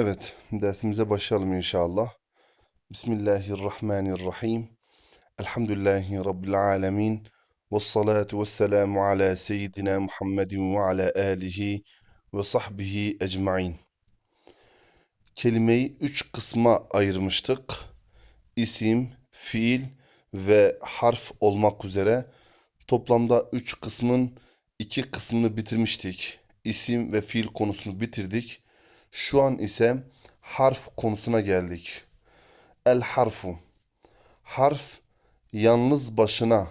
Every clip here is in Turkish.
Evet, dersimize başlayalım inşallah. Bismillahirrahmanirrahim. Elhamdülillahi Rabbil alemin. Ve salatu ve selamu ala seyyidina Muhammedin ve ala alihi ve sahbihi ecmain. Kelimeyi üç kısma ayırmıştık. İsim, fiil ve harf olmak üzere. Toplamda üç kısmın iki kısmını bitirmiştik. İsim ve fiil konusunu bitirdik. Şu an ise harf konusuna geldik. El harfu. Harf yalnız başına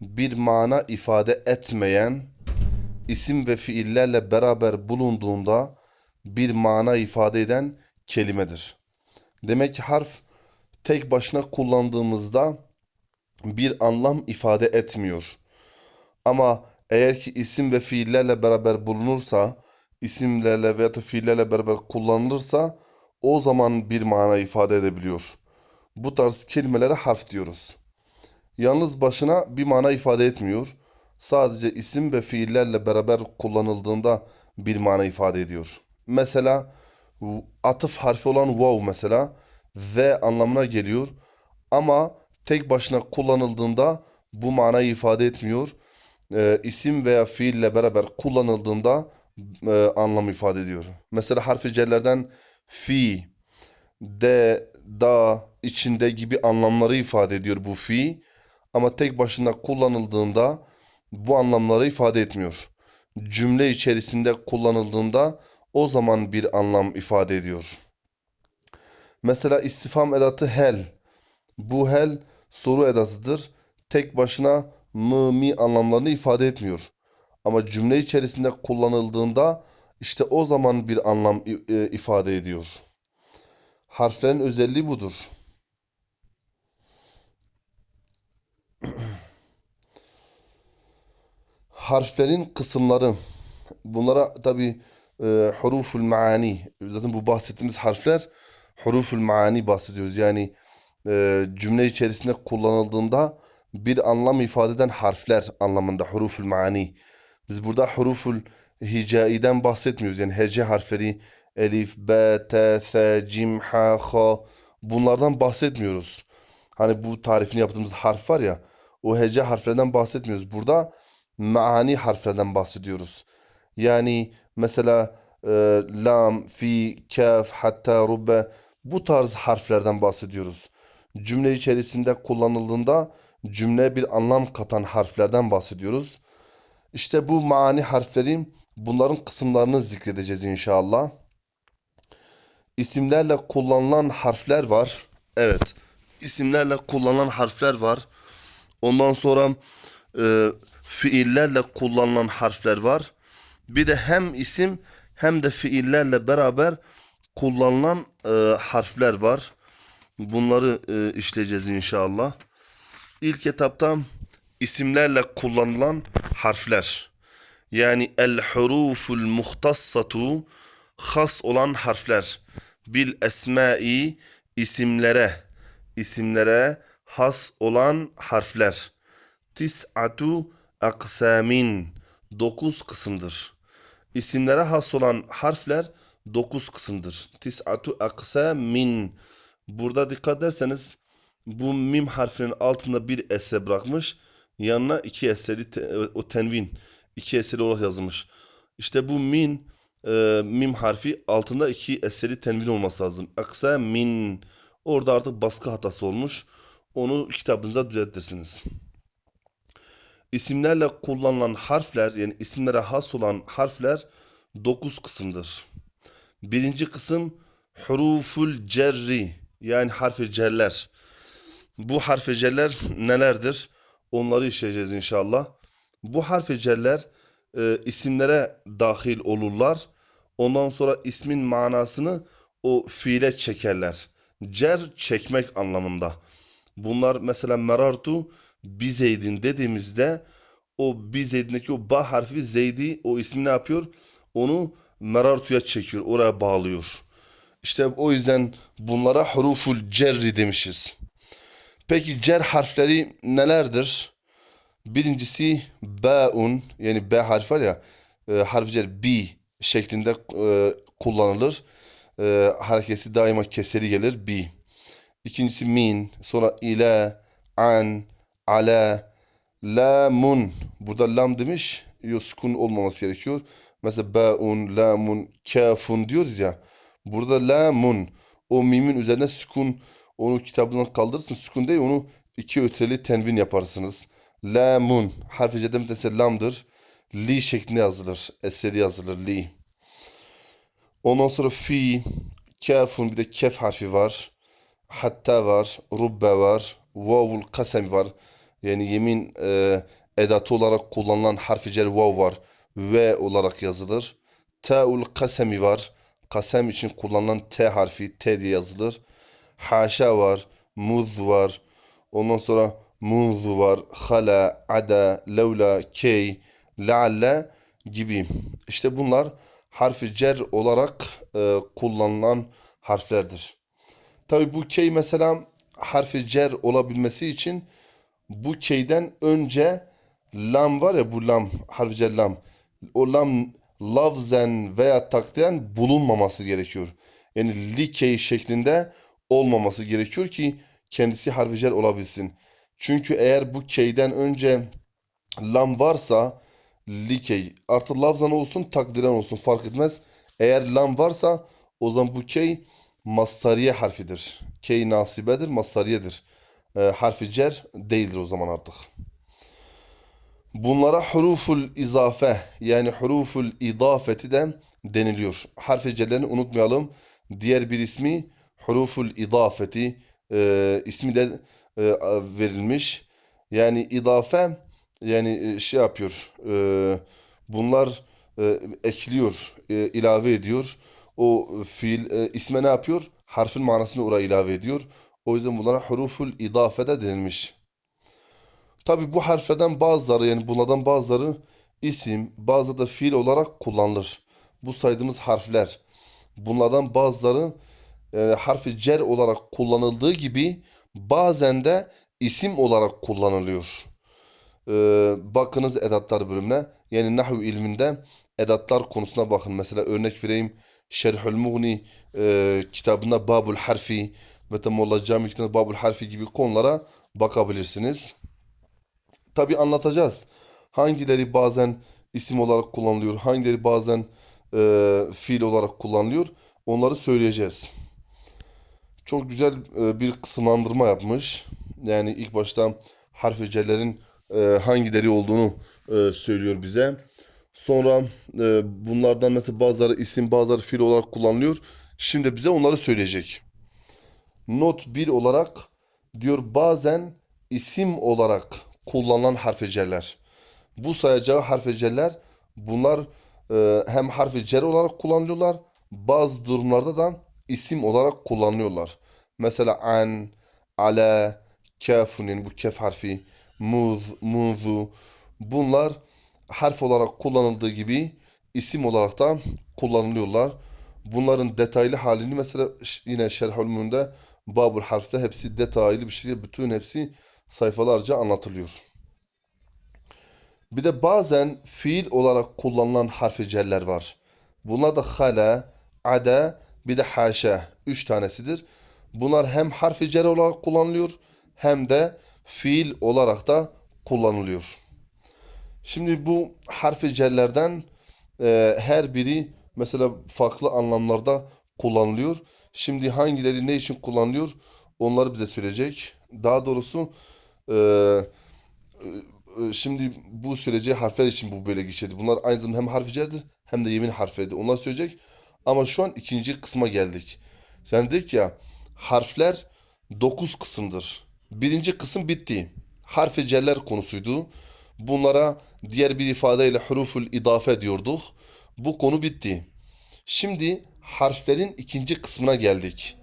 bir mana ifade etmeyen isim ve fiillerle beraber bulunduğunda bir mana ifade eden kelimedir. Demek ki harf tek başına kullandığımızda bir anlam ifade etmiyor. Ama eğer ki isim ve fiillerle beraber bulunursa, isimlerle veya da fiillerle beraber kullanılırsa o zaman bir mana ifade edebiliyor. Bu tarz kelimelere harf diyoruz. Yalnız başına bir mana ifade etmiyor. Sadece isim ve fiillerle beraber kullanıldığında bir mana ifade ediyor. Mesela atıf harfi olan wow mesela ve anlamına geliyor. Ama tek başına kullanıldığında bu manayı ifade etmiyor. Ee, isim veya fiille beraber kullanıldığında e, anlam ifade ediyor. Mesela harfi cellerden fi, de, da, içinde gibi anlamları ifade ediyor bu fi. Ama tek başına kullanıldığında bu anlamları ifade etmiyor. Cümle içerisinde kullanıldığında o zaman bir anlam ifade ediyor. Mesela istifam edatı hel. Bu hel soru edatıdır. Tek başına mı mi anlamlarını ifade etmiyor. Ama cümle içerisinde kullanıldığında işte o zaman bir anlam e, ifade ediyor. Harflerin özelliği budur. Harflerin kısımları. Bunlara tabi e, huruful maani. Zaten bu bahsettiğimiz harfler huruful maani bahsediyoruz. Yani e, cümle içerisinde kullanıldığında bir anlam ifade eden harfler anlamında huruful maani. Biz burada huruful hicaiden bahsetmiyoruz. Yani hece harfleri elif, b, t, s, cim, ha, ha bunlardan bahsetmiyoruz. Hani bu tarifini yaptığımız harf var ya o hece harflerden bahsetmiyoruz. Burada maani harflerden bahsediyoruz. Yani mesela e, lam, fi, kaf, hatta, rubbe bu tarz harflerden bahsediyoruz. Cümle içerisinde kullanıldığında cümleye bir anlam katan harflerden bahsediyoruz. İşte bu mani harflerin bunların kısımlarını zikredeceğiz inşallah. İsimlerle kullanılan harfler var. Evet. isimlerle kullanılan harfler var. Ondan sonra e, fiillerle kullanılan harfler var. Bir de hem isim hem de fiillerle beraber kullanılan e, harfler var. Bunları e, işleyeceğiz inşallah. İlk etapta isimlerle kullanılan harfler. Yani el huruful muhtassatu has olan harfler. Bil esmai isimlere isimlere has olan harfler. Tis'atu aksamin dokuz kısımdır. İsimlere has olan harfler dokuz kısımdır. Tis'atu aksamin Burada dikkat ederseniz bu mim harfinin altında bir ese bırakmış. Yanına iki eseri te, o tenvin iki eseri olarak yazılmış. İşte bu min e, mim harfi altında iki eseri tenvin olması lazım. Aksa min orada artık baskı hatası olmuş. Onu kitabınıza düzeltirsiniz. İsimlerle kullanılan harfler yani isimlere has olan harfler dokuz kısımdır. Birinci kısım huruful cerri yani harfi celler. Bu harfi celler nelerdir? Onları işleyeceğiz inşallah. Bu harfi celler e, isimlere dahil olurlar. Ondan sonra ismin manasını o fiile çekerler. Cer çekmek anlamında. Bunlar mesela merartu bizeydin dediğimizde o bizeydindeki o ba harfi zeydi o ismi ne yapıyor? Onu merartuya çekiyor, oraya bağlıyor. İşte o yüzden bunlara huruful cerri demişiz. Peki cer harfleri nelerdir? Birincisi ba'un yani b harf var ya e, harf cer b şeklinde e, kullanılır. e, harekesi daima keseri gelir. Bi. İkincisi min. Sonra ile, an, ala, lamun. Burada lam demiş. Yok sukun olmaması gerekiyor. Mesela baun, lamun, kafun diyoruz ya. Burada lamun. O mimin üzerine sukun. Onu kitabından kaldırırsın. Sukun değil onu iki öteli tenvin yaparsınız. Lamun. Harfi cedem dese lamdır. Li şeklinde yazılır. Eseri yazılır. Li. Ondan sonra fi, kafun bir de kef harfi var. Hatta var, rubbe var, vavul kasem var. Yani yemin e, edatı olarak kullanılan harfi cer vav var. Ve olarak yazılır. Ta'ul kasemi var. Kasem için kullanılan T harfi T diye yazılır. Haşa var, muz var. Ondan sonra munzu var, hala, ada, levla, key, lealle gibi. İşte bunlar harfi cer olarak e, kullanılan harflerdir. Tabi bu key mesela harfi cer olabilmesi için bu keyden önce lam var ya bu lam harfi cer lam. O lam lafzen veya takdiren bulunmaması gerekiyor. Yani li key şeklinde olmaması gerekiyor ki kendisi harfi cer olabilsin. Çünkü eğer bu keyden önce lam varsa likey artı lafzan olsun takdiren olsun fark etmez. Eğer lam varsa o zaman bu key mastariye harfidir. Key nasibedir, mastariyedir. E, harfi cer değildir o zaman artık. Bunlara huruful izafe yani huruful idafeti de deniliyor. Harfi cerlerini unutmayalım. Diğer bir ismi huruful idafeti e, ismi de e, verilmiş. Yani idafe yani e, şey yapıyor. E, bunlar e, ekliyor, e, ilave ediyor. O fiil e, isme ne yapıyor? Harfin manasını oraya ilave ediyor. O yüzden bunlara huruful idafe de denilmiş. Tabi bu harflerden bazıları yani bunlardan bazıları isim, bazıları da fiil olarak kullanılır. Bu saydığımız harfler. Bunlardan bazıları yani harfi cer olarak kullanıldığı gibi bazen de isim olarak kullanılıyor. Ee, bakınız edatlar bölümüne. Yani nahu ilminde edatlar konusuna bakın. Mesela örnek vereyim. Şerhül Mughni e, kitabında Babul Harfi ve de Molla Cami kitabında Babul Harfi gibi konulara bakabilirsiniz. Tabi anlatacağız. Hangileri bazen isim olarak kullanılıyor, hangileri bazen e, fiil olarak kullanılıyor. Onları söyleyeceğiz. Çok güzel e, bir kısımlandırma yapmış. Yani ilk başta harf cerlerin e, hangileri olduğunu e, söylüyor bize. Sonra e, bunlardan mesela bazıları isim bazıları fiil olarak kullanılıyor. Şimdi bize onları söyleyecek. Not 1 olarak diyor bazen isim olarak kullanılan harf cerler. Bu sayacağı harf cerler bunlar hem harf cer olarak kullanılıyorlar. Bazı durumlarda da isim olarak kullanılıyorlar. Mesela an, ala, kafun yani bu kef harfi, muz, muzu bunlar harf olarak kullanıldığı gibi isim olarak da kullanılıyorlar. Bunların detaylı halini mesela yine Şerhül Mün'de Babul Harf'te hepsi detaylı bir şekilde bütün hepsi sayfalarca anlatılıyor. Bir de bazen fiil olarak kullanılan harfi cerler var. Bunlar da hala, ada, bir de haşa. Üç tanesidir. Bunlar hem harfi cer olarak kullanılıyor hem de fiil olarak da kullanılıyor. Şimdi bu harfi cerlerden e, her biri mesela farklı anlamlarda kullanılıyor. Şimdi hangileri ne için kullanılıyor onları bize söyleyecek. Daha doğrusu e, e, şimdi bu söyleyeceği harfler için bu böyle geçerli. Bunlar aynı zamanda hem harfi cerdir hem de yemin harfleridir. Onlar söyleyecek. Ama şu an ikinci kısma geldik. Sen dedik ya harfler 9 kısımdır. Birinci kısım bitti. Harfi cerler konusuydu. Bunlara diğer bir ifadeyle huruful idafe diyorduk. Bu konu bitti. Şimdi harflerin ikinci kısmına geldik.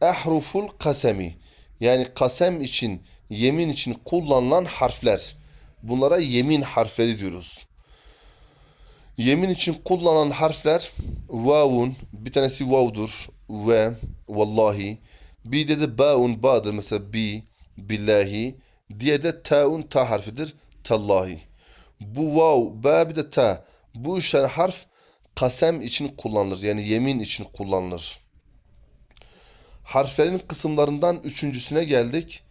Ehruful kasemi. Yani kasem için, yemin için kullanılan harfler. Bunlara yemin harfleri diyoruz. Yemin için kullanılan harfler vavun, bir tanesi vavdur ve vallahi. Bir de de baun ba'dır mesela bi, billahi. Diğeri de ta'un ta harfidir tallahi. Bu vav, ba bir de ta. Bu üç tane harf kasem için kullanılır. Yani yemin için kullanılır. Harflerin kısımlarından üçüncüsüne geldik.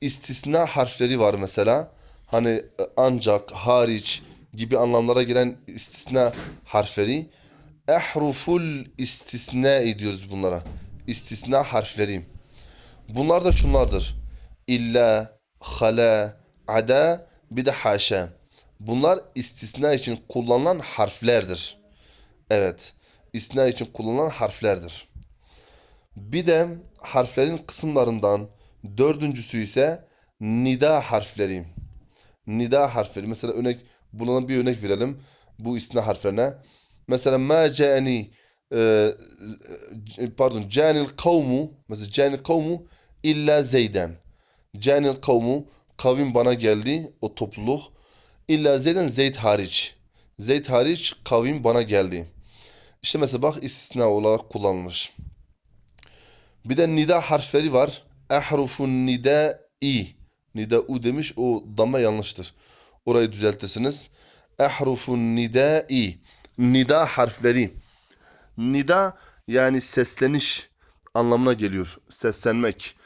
İstisna harfleri var mesela. Hani ancak, hariç gibi anlamlara gelen istisna harfleri. Ehruful istisna ediyoruz bunlara. İstisna harfleri. Bunlar da şunlardır. İlla, hala, ada, bir de haşa. Bunlar istisna için kullanılan harflerdir. Evet. İstisna için kullanılan harflerdir. Bir de harflerin kısımlarından dördüncüsü ise nida harfleri. Nida harfleri. Mesela örnek buna bir örnek verelim. Bu istisna harflerine. Mesela ma cani e, pardon canil kavmu mesela canil kavmu illa zeyden. Canil kavmu kavim bana geldi o topluluk. İlla zeyden zeyd hariç. Zeyd hariç kavim bana geldi. İşte mesela bak istisna olarak kullanılmış. Bir de nida harfleri var. Ehrufun nidai. Nida u demiş o damla yanlıştır. Orayı düzeltirsiniz. Ehrufun nidai. Nida harfleri. Nida yani sesleniş anlamına geliyor. Seslenmek,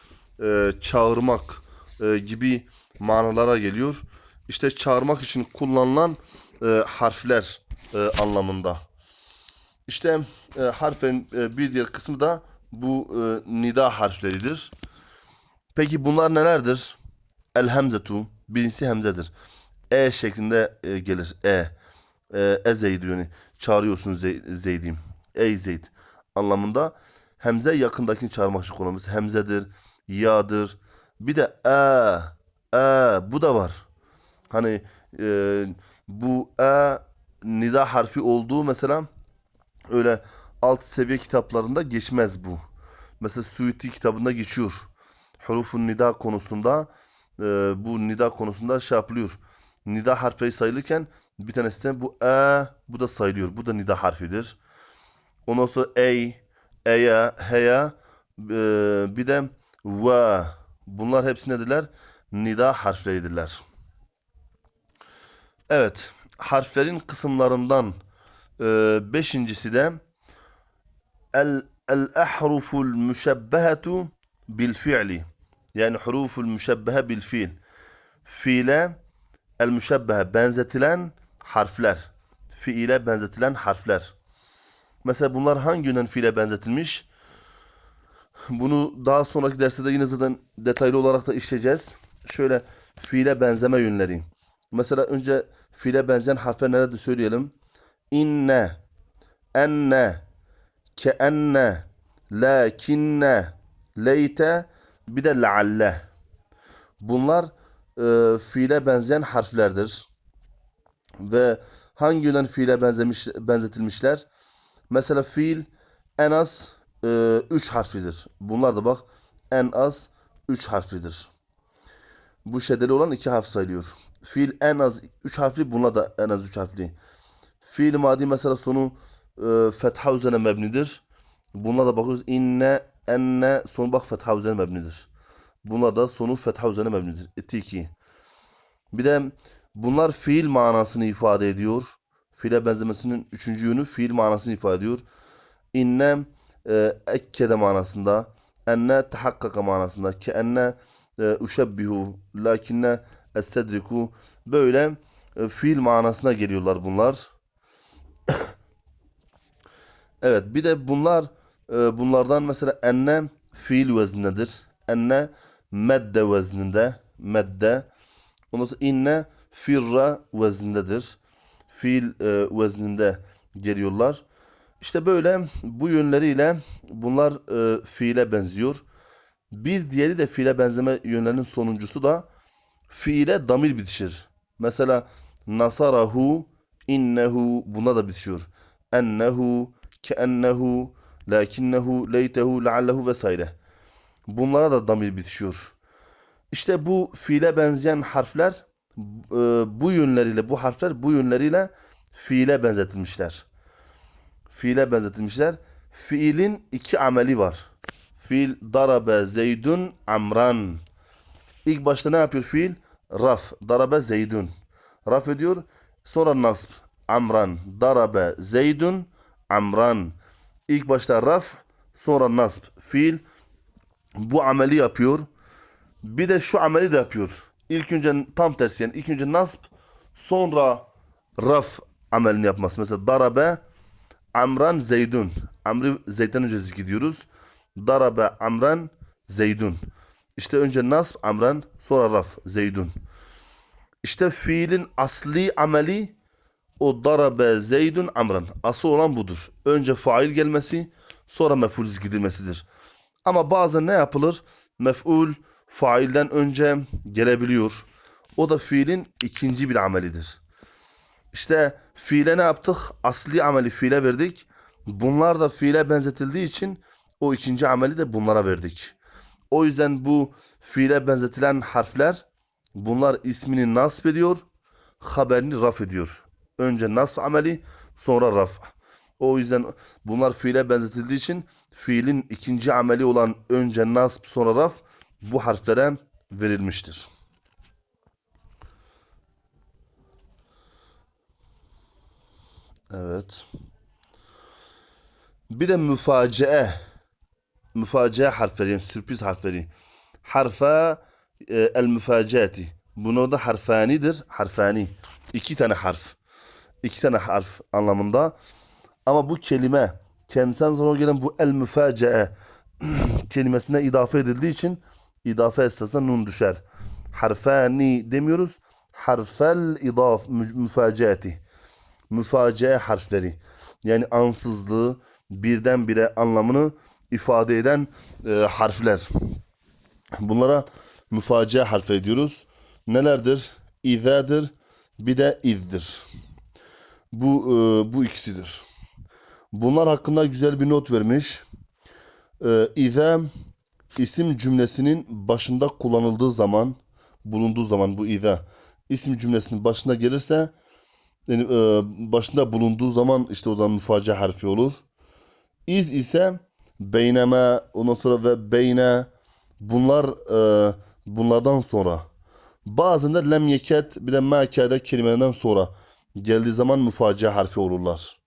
e, çağırmak e, gibi manalara geliyor. İşte çağırmak için kullanılan e, harfler e, anlamında. İşte e, harfin e, bir diğer kısmı da bu e, nida harfleridir. Peki bunlar nelerdir? El hemzetu birincisi hemzedir. E şeklinde e, gelir. E. E, e Zeyd yani çağırıyorsun Zey, Zeyd'im. Ey Zeyd anlamında. Hemze yakındakini çağırmak için kullanılmış. Hemzedir, ya'dır. Bir de e, e bu da var. Hani e, bu e nida harfi olduğu mesela öyle alt seviye kitaplarında geçmez bu. Mesela Suyuti kitabında geçiyor. Hurufun nida konusunda e, bu nida konusunda şey yapılıyor. Nida harfleri sayılırken bir tanesi de bu e bu da sayılıyor. Bu da nida harfidir. Ondan sonra ey, eya, heya e, bir de ve bunlar hepsi nedirler? Nida harfleridirler. Evet, harflerin kısımlarından e, beşincisi de el el ahruful müşebbehetu bil fi'li. Yani huruful müşebbehe bil fiil. Fiile el müşebbehe benzetilen harfler. Fiile benzetilen harfler. Mesela bunlar hangi yönden fiile benzetilmiş? Bunu daha sonraki derste de yine zaten detaylı olarak da işleyeceğiz. Şöyle fiile benzeme yönleri. Mesela önce fiile benzeyen harfler nerede söyleyelim. İnne, enne, keenne, lakinne, leyte, bir de lealle. Bunlar e, fiile benzeyen harflerdir. Ve hangi yönden fiile benzemiş, benzetilmişler? Mesela fiil en az 3 e, harflidir. Bunlar da bak en az 3 harflidir. Bu şeddeli olan 2 harf sayılıyor. Fiil en az 3 harfli buna da en az 3 harfli. Fiil madi mesela sonu e, fetha üzerine mebnidir. Buna da bakıyoruz inne enne sonu bak fetha üzerine mebnidir. Buna da sonu fetha üzerine mebnidir. Etiki. Bir de bunlar fiil manasını ifade ediyor. Fiile benzemesinin üçüncü yönü fiil manasını ifade ediyor. İnne e, ekkede manasında, enne tahakkaka manasında, ki enne e, uşebbihu, lakinne essedriku böyle e, fiil manasına geliyorlar bunlar. evet bir de bunlar e, bunlardan mesela enne fiil veznindedir. Enne medde vezninde, medde. Ondan sonra inne firra veznindedir fiil e, vezninde geliyorlar. İşte böyle bu yönleriyle bunlar e, fiile benziyor. Bir diğeri de fiile benzeme yönlerinin sonuncusu da fiile damir bitişir. Mesela nasarahu innehu buna da bitiyor. Ennehu keennehu lakinnehu leytehu leallehu vesaire. Bunlara da damir bitişiyor. İşte bu fiile benzeyen harfler e, bu yönleriyle bu harfler bu yönleriyle fiile benzetilmişler. Fiile benzetilmişler. Fiilin iki ameli var. Fiil darabe zeydun amran. İlk başta ne yapıyor fiil? Raf. Darabe zeydun. Raf ediyor. Sonra nasb. Amran. Darabe zeydun amran. İlk başta raf, sonra nasb. Fiil bu ameli yapıyor. Bir de şu ameli de yapıyor. İlk önce tam tersi yani ilk önce nasb, sonra raf amelini yapması. Mesela darabe amran zeydun. Amri Zeyd'den önce gidiyoruz. Darabe amran zeydun. İşte önce nasb amran sonra raf zeydun. İşte fiilin asli ameli o darabe zeydun amran. Asıl olan budur. Önce fail gelmesi sonra mef'ul gidilmesidir. Ama bazen ne yapılır? Mef'ul failden önce gelebiliyor. O da fiilin ikinci bir amelidir. İşte fiile ne yaptık? Asli ameli fiile verdik. Bunlar da fiile benzetildiği için o ikinci ameli de bunlara verdik. O yüzden bu fiile benzetilen harfler bunlar ismini nasp ediyor, haberini raf ediyor. Önce nasb ameli, sonra raf. O yüzden bunlar fiile benzetildiği için fiilin ikinci ameli olan önce nasb sonra raf bu harflere verilmiştir. Evet. Bir de müfaciye. Müfaciye harfleri yani sürpriz harfleri. Harfe e, el müfaciati. Bunu da harfanidir. Harfani. İki tane harf. İki tane harf anlamında. Ama bu kelime kendisinden sonra gelen bu el müfaciye kelimesine idafe edildiği için idafe esasında nun düşer. Harfani demiyoruz. Harfel idaf mü- müfaciati müfaciye harfleri. Yani ansızlığı birdenbire anlamını ifade eden e, harfler. Bunlara müfaciye harfleri diyoruz. Nelerdir? İzedir, bir de izdir. Bu e, bu ikisidir. Bunlar hakkında güzel bir not vermiş. E, İze isim cümlesinin başında kullanıldığı zaman, bulunduğu zaman bu ize isim cümlesinin başında gelirse yani, e, başında bulunduğu zaman işte o zaman müfaciye harfi olur. İz ise beyneme ondan sonra ve beyne bunlar e, bunlardan sonra bazen de lem yeket bir de mekade kelimelerinden sonra geldiği zaman müfaciye harfi olurlar.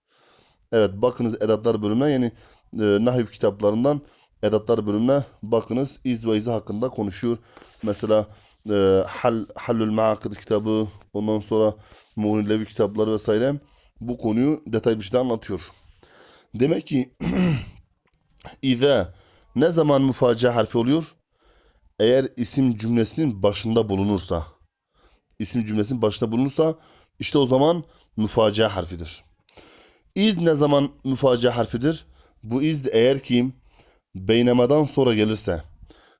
Evet bakınız edatlar bölümüne yani e, nahiv kitaplarından edatlar bölümüne bakınız iz ve izi hakkında konuşuyor. Mesela e, Hal, Hallül Maakid kitabı ondan sonra Muğni kitapları vesaire bu konuyu detaylı bir şekilde anlatıyor. Demek ki İze ne zaman müfaciye harfi oluyor? Eğer isim cümlesinin başında bulunursa isim cümlesinin başında bulunursa işte o zaman müfaciye harfidir. İz ne zaman müfaciye harfidir? Bu iz eğer ki beynemadan sonra gelirse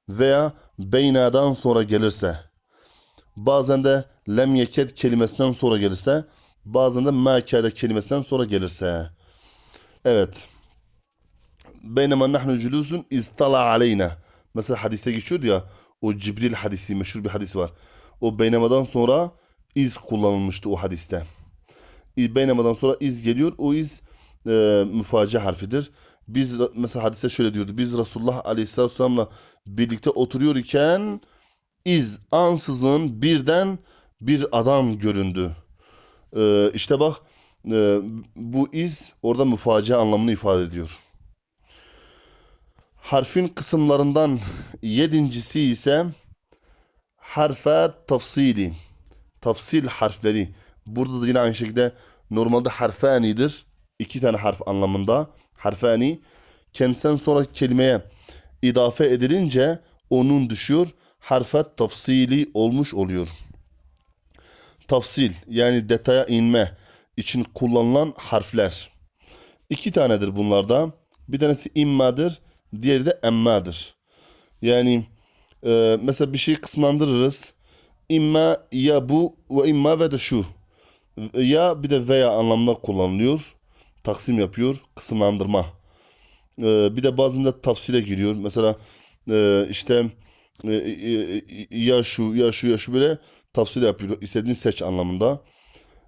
veya beynadan sonra gelirse. Bazen de lem yeked kelimesinden sonra gelirse bazen de mekade kelimesinden sonra gelirse. Evet. Beynema nahnu culusun iztala aleyna. Mesela hadiste geçiyor ya o Cibril hadisi meşhur bir hadis var. O beynemadan sonra iz kullanılmıştı o hadiste beynemadan sonra iz geliyor o iz e, müfaci harfidir biz mesela hadiste şöyle diyordu. Biz Resulullah Aleyhisselatü Vesselam'la birlikte oturuyor iken iz ansızın birden bir adam göründü. Ee, işte bak e, bu iz orada müfacia anlamını ifade ediyor. Harfin kısımlarından yedincisi ise harfe tafsili. Tafsil harfleri. Burada da yine aynı şekilde normalde harfanidir. İki tane harf anlamında harfani kendisinden sonra kelimeye idafe edilince onun düşüyor. Harfet tafsili olmuş oluyor. Tafsil yani detaya inme için kullanılan harfler. İki tanedir bunlarda. Bir tanesi immadır, diğeri de emmadır. Yani e, mesela bir şeyi kısmandırırız. İmma ya bu ve imma ve de şu. Ya bir de veya anlamda kullanılıyor taksim yapıyor, kısımlandırma. Ee, bir de bazen de tafsile giriyor. Mesela e, işte e, e, ya şu ya şu ya şu böyle tafsil yapıyor. İstediğin seç anlamında.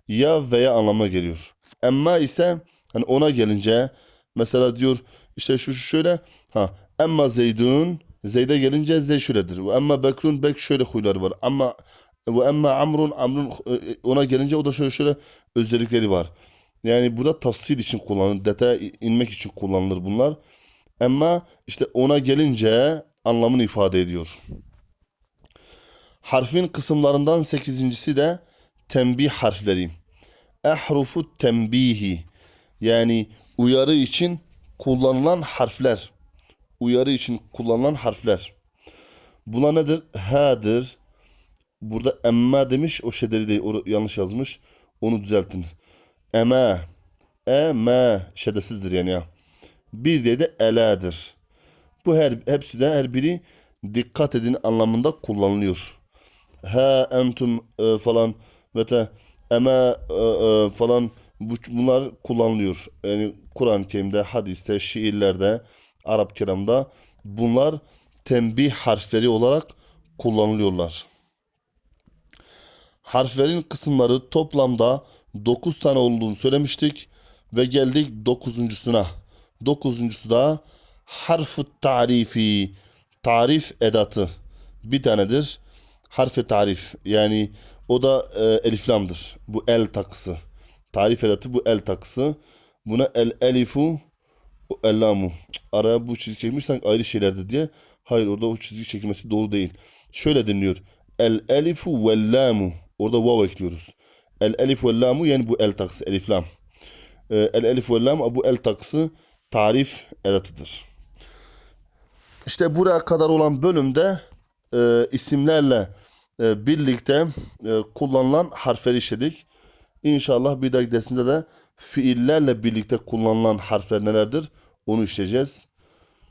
Ya veya anlamına geliyor. Emma ise hani ona gelince mesela diyor işte şu, şu şöyle ha emma zeydun Zeyd'e gelince Zeyd şöyledir. Emma Bekrun Bek şöyle huyları var. Ama ve emma Amrun Amrun ona gelince o da şöyle şöyle özellikleri var. Yani burada tafsil için kullanılır. Detaya inmek için kullanılır bunlar. Ama işte ona gelince anlamını ifade ediyor. Harfin kısımlarından sekizincisi de tembih harfleri. Ehrufu tembihi. Yani uyarı için kullanılan harfler. Uyarı için kullanılan harfler. Buna nedir? Ha'dır. Burada emma demiş. O şeddeli değil. O yanlış yazmış. Onu düzeltin. Ema. Ema. Şeddesizdir yani ya. Bir diye de eladır. Bu her hepsi de her biri dikkat edin anlamında kullanılıyor. Ha entum e, falan ve te ema e, e, falan bu, bunlar kullanılıyor. Yani Kur'an-ı Kerim'de, hadiste, şiirlerde, Arap kelamda bunlar tembih harfleri olarak kullanılıyorlar. Harflerin kısımları toplamda 9 tane olduğunu söylemiştik ve geldik dokuzuncusuna. Dokuzuncusu da harfu tarifi, tarif edatı bir tanedir. Harfi tarif yani o da e, eliflamdır. Bu el takısı. Tarif edatı bu el takısı. Buna el elifu ellamu. Araya bu çizgi çekmişsen ayrı şeylerdi diye. Hayır orada o çizgi çekilmesi doğru değil. Şöyle deniliyor. El elifu vel lamu. Orada vav ekliyoruz. El elif vel lamu yani bu el takısı eliflam. Ee, el elif vel lam bu el takısı tarif edatıdır. İşte buraya kadar olan bölümde e, isimlerle e, birlikte e, kullanılan harfleri işledik. İnşallah bir dahaki dersimde de fiillerle birlikte kullanılan harfler nelerdir onu işleyeceğiz.